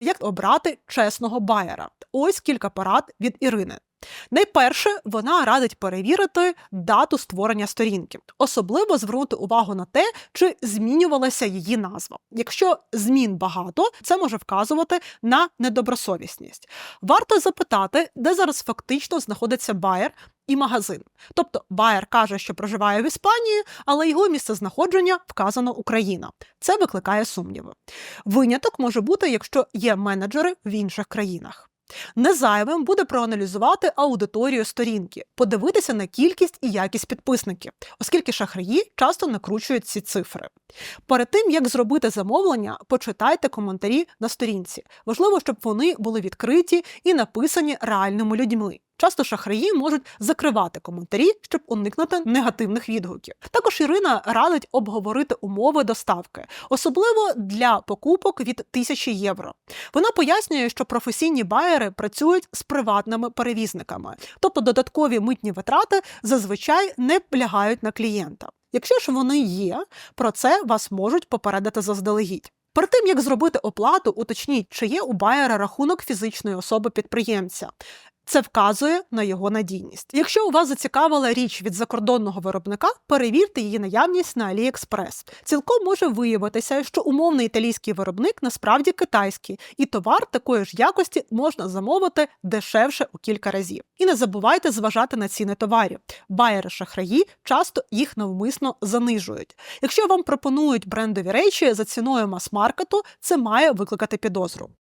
Як обрати чесного байера? Ось кілька порад від Ірини. Найперше, вона радить перевірити дату створення сторінки, особливо звернути увагу на те, чи змінювалася її назва. Якщо змін багато, це може вказувати на недобросовісність. Варто запитати, де зараз фактично знаходиться байер і магазин. Тобто байер каже, що проживає в Іспанії, але його місцезнаходження вказано Україна. Це викликає сумніви. Виняток може бути, якщо є менеджери в інших країнах. Незайвим буде проаналізувати аудиторію сторінки, подивитися на кількість і якість підписників, оскільки шахраї часто накручують ці цифри. Перед тим як зробити замовлення, почитайте коментарі на сторінці. Важливо, щоб вони були відкриті і написані реальними людьми. Часто шахраї можуть закривати коментарі, щоб уникнути негативних відгуків. Також Ірина радить обговорити умови доставки, особливо для покупок від 1000 євро. Вона пояснює, що професійні байери працюють з приватними перевізниками, тобто додаткові митні витрати зазвичай не лягають на клієнта. Якщо ж вони є, про це вас можуть попередити заздалегідь. Перед тим як зробити оплату, уточніть, чи є у байера рахунок фізичної особи підприємця. Це вказує на його надійність. Якщо у вас зацікавила річ від закордонного виробника, перевірте її наявність на AliExpress. Цілком може виявитися, що умовний італійський виробник насправді китайський, і товар такої ж якості можна замовити дешевше у кілька разів. І не забувайте зважати на ціни товарів. Байери шахраї часто їх навмисно занижують. Якщо вам пропонують брендові речі за ціною мас-маркету, це має викликати підозру.